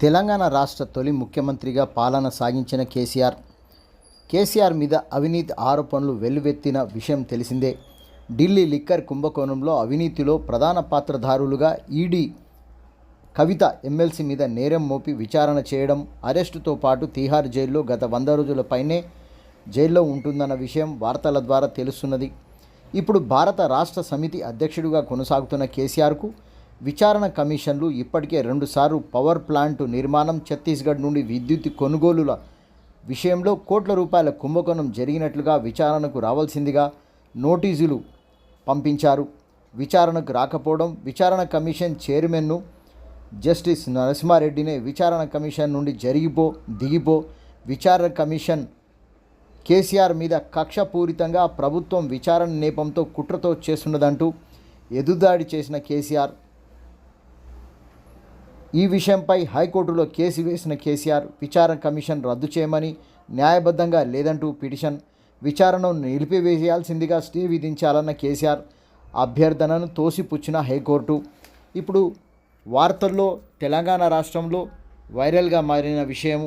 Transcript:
తెలంగాణ రాష్ట్ర తొలి ముఖ్యమంత్రిగా పాలన సాగించిన కేసీఆర్. కేసీఆర్ మీద అవినీతి ఆరోపణలు వెల్లువెత్తిన విషయం తెలిసిందే. ఢిల్లీ లిక్కర్ కుంభకోణంలో అవినీతిలో ప్రధాన పాత్రధారులుగా ఈడీ కవిత ఎమ్మెల్సీ మీద నేరం మోపి విచారణ చేయడం అరెస్టుతో పాటు తీహార్ జైల్లో గత వంద రోజుల పైనే జైల్లో ఉంటుందన్న విషయం వార్తల ద్వారా తెలుస్తున్నది. ఇప్పుడు భారత రాష్ట్ర సమితి అధ్యక్షుడిగా కొనసాగుతున్న కేసీఆర్కు విచారణ కమిషన్లు ఇప్పటికే రెండుసార్లు పవర్ ప్లాంట్ నిర్మాణం ఛత్తీస్గఢ్ నుండి విద్యుత్ కొనుగోలుల విషయంలో కోట్ల రూపాయల కుంభకోణం జరిగినట్లుగా విచారణకు రావాల్సిందిగా నోటీసులు పంపించారు. విచారణకు రాకపోవడం విచారణ కమిషన్ చైర్మన్ను జస్టిస్ నరసింహారెడ్డినే విచారణ కమిషన్ నుండి జరిగిపో దిగిపో విచారణ కమిషన్ కేసీఆర్ మీద కక్షపూరితంగా ప్రభుత్వం విచారణ నేపంతో కుట్రతో చేస్తున్నదంటూ ఎదురుదాడి చేసిన కేసీఆర్ ఈ విషయంపై హైకోర్టులో కేసు వేసిన కేసీఆర్ విచారణ కమిషన్ రద్దు చేయమని న్యాయబద్ధంగా లేదంటూ పిటిషన్ విచారణను నిలిపివేయాల్సిందిగా స్టే విధించాలన్న కేసీఆర్ అభ్యర్థనను తోసిపుచ్చిన హైకోర్టు. ఇప్పుడు వార్తల్లో తెలంగాణ రాష్ట్రంలో వైరల్గా మారిన విషయం